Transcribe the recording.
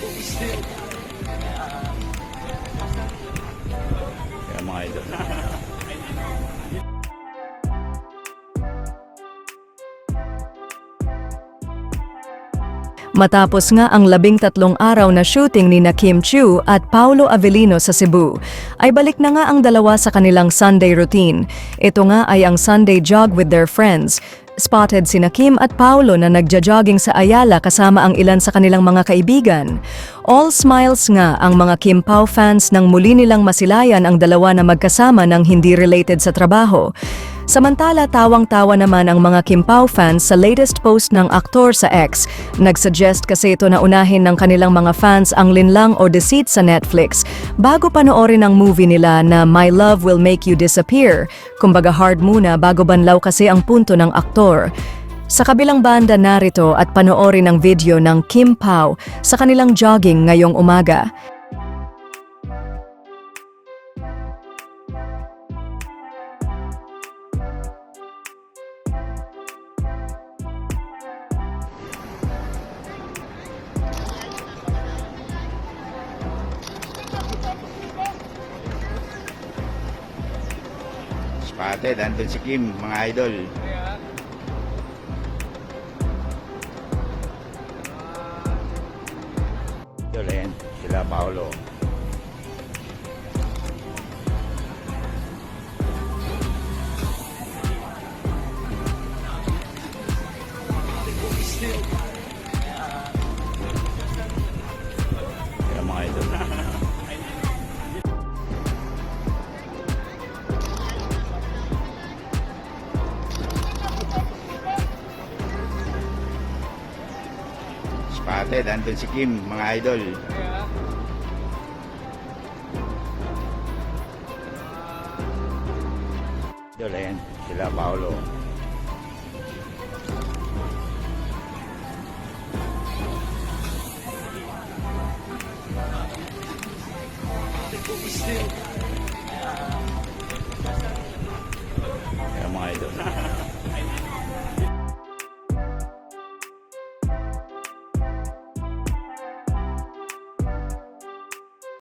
Kaya mga idol. Matapos nga ang labing tatlong araw na shooting ni na Kim Chiu at Paulo Avellino sa Cebu, ay balik na nga ang dalawa sa kanilang Sunday routine. Ito nga ay ang Sunday jog with their friends. Spotted sina Kim at Paulo na nagja-jogging sa Ayala kasama ang ilan sa kanilang mga kaibigan. All smiles nga ang mga Kim Pao fans nang muli nilang masilayan ang dalawa na magkasama ng hindi related sa trabaho. Samantala, tawang-tawa naman ang mga Kim Pao fans sa latest post ng aktor sa X. Nagsuggest kasi ito na unahin ng kanilang mga fans ang linlang o deceit sa Netflix bago panoorin ang movie nila na My Love Will Make You Disappear. Kumbaga hard muna bago banlaw kasi ang punto ng aktor. Sa kabilang banda narito at panoorin ang video ng Kim Pao sa kanilang jogging ngayong umaga. Spotted, andun si Kim, mga idol. Idol, ayan, sila Paolo. Kapatid, andun si Kim, mga idol. Yeah. Idol, ayan, sila Paolo. Ayan mga idol.